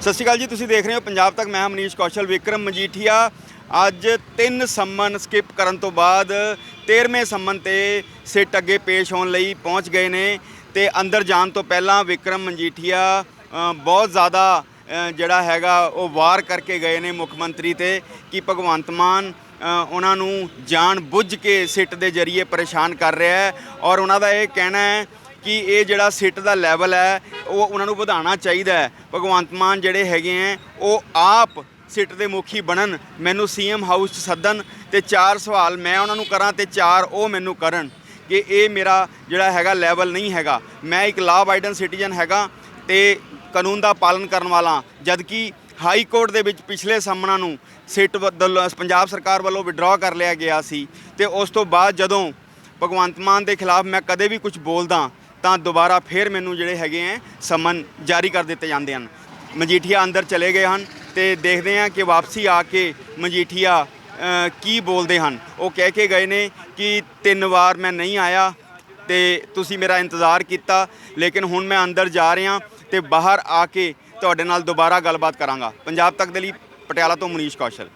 ਸਤਿ ਸ਼੍ਰੀ ਅਕਾਲ ਜੀ ਤੁਸੀਂ ਦੇਖ ਰਹੇ ਹੋ ਪੰਜਾਬ ਤੱਕ। ਮੈਂ ਹਾਂ ਮਨੀਸ਼ ਕੌਸ਼ਲ ਵਿਕਰਮ ਮਜੀਠੀਆ। ਅੱਜ ਤਿੰਨ ਸੰਮਨ ਸਕਿਪ ਕਰਨ ਤੋਂ ਬਾਅਦ 13ਵੇਂ ਸੰਮਨ ਤੇ ਸਿੱਟ ਅੱਗੇ ਪੇਸ਼ ਹੋਣ ਲਈ ਪਹੁੰਚ ਗਏ ਨੇ ਤੇ ਅੰਦਰ ਜਾਣ ਤੋਂ ਪਹਿਲਾਂ ਵਿਕਰਮ ਮਜੀਠੀਆ ਅ, ਬਹੁਤ ਜ਼ਿਆਦਾ ਅ, ਜਿਹੜਾ ਹੈਗਾ ਉਹ ਵਾਰ ਕਰਕੇ ਗਏ ਨੇ ਮੁੱਖ ਮੰਤਰੀ ਤੇ ਕਿ ਭਗਵੰਤ ਮਾਨ ਅ, ਉਹਨਾਂ ਨੂੰ ਜਾਣ ਬੁੱਝ ਕੇ ਸਿੱਟ ਦੇ ਜ਼ਰੀਏ ਪਰੇਸ਼ਾਨ ਕਰ ਰਿਹਾ ਹੈ। ਔਰ ਉਹਨਾਂ ਦਾ ਇਹ ਕਹਿਣਾ ਹੈ ਕਿ ਇਹ ਜਿਹੜਾ ਸਿੱਟ ਦਾ ਲੈਵਲ ਹੈ ਉਹ ਉਹਨਾਂ ਨੂੰ ਵਧਾਉਣਾ ਚਾਹੀਦਾ ਹੈ। ਭਗਵੰਤ ਮਾਨ ਜਿਹੜੇ ਹੈਗੇ ਹੈ ਉਹ ਆਪ ਸਿੱਟ ਦੇ ਮੁਖੀ ਬਣਨ। ਮੈਨੂੰ ਸੀਐਮ ਹਾਊਸ 'ਚ ਸੱਦਣ ਤੇ ਚਾਰ ਸਵਾਲ ਮੈਂ ਉਹਨਾਂ ਨੂੰ ਕਰਾਂ ਤੇ ਚਾਰ ਉਹ ਮੈਨੂੰ ਕਰਨ ਕਿ ਇਹ ਮੇਰਾ ਜਿਹੜਾ ਹੈਗਾ ਲੈਵਲ ਨਹੀਂ ਹੈਗਾ। ਮੈਂ ਇੱਕ ਲਾਅ ਬਾਈਡਨ ਸਿਟੀਜ਼ਨ ਹੈਗਾ ਤੇ ਕਾਨੂੰਨ ਦਾ ਪਾਲਨ ਕਰਨ ਵਾਲਾ। ਜਦਕਿ ਹਾਈ ਕੋਰਟ ਦੇ ਵਿੱਚ ਪਿਛਲੇ ਸਾਹਮਣਾ ਨੂੰ ਸਿੱਟ ਵੱਲੋਂ ਪੰਜਾਬ ਸਰਕਾਰ ਵੱਲੋਂ ਵਿਡਰਾਅ ਕਰ ਲਿਆ ਗਿਆ ਸੀ ਤੇ ਉਸ ਤੋਂ ਬਾਅਦ ਜਦੋਂ ਭਗਵੰਤ ਮਾਨ ਦੇ ਖਿਲਾਫ ਮੈਂ ਕਦੇ ਵੀ ਕੁਝ ਬੋਲਦਾ ਤਾਂ ਦੁਬਾਰਾ ਫੇਰ ਮੈਨੂੰ ਜਿਹੜੇ ਹੈਗੇ ਹੈ ਸਮਨ ਜਾਰੀ ਕਰ ਦਿੱਤੇ ਜਾਂਦੇ ਹਨ। ਮਜੀਠੀਆ ਅੰਦਰ ਚਲੇ ਗਏ ਹਨ ਤੇ ਦੇਖਦੇ ਹਾਂ ਕਿ ਵਾਪਸੀ ਆ ਕੇ ਮਜੀਠੀਆ ਕੀ ਬੋਲਦੇ ਹਨ। ਉਹ ਕਹਿ ਕੇ ਗਏ ਨੇ ਕਿ ਤਿੰਨ ਵਾਰ ਮੈਂ ਨਹੀਂ ਆਇਆ ਤੇ ਤੁਸੀਂ ਮੇਰਾ ਇੰਤਜ਼ਾਰ ਕੀਤਾ, ਲੇਕਿਨ ਹੁਣ ਮੈਂ ਅੰਦਰ ਜਾ ਰਿਹਾ ਤੇ ਬਾਹਰ ਆ ਕੇ ਤੁਹਾਡੇ ਨਾਲ ਦੁਬਾਰਾ ਗੱਲਬਾਤ ਕਰਾਂਗਾ। ਪੰਜਾਬ ਤੱਕ ਦੇ ਲਈ ਪਟਿਆਲਾ ਤੋਂ ਮਨੀਸ਼ ਕੌਸ਼ਲ।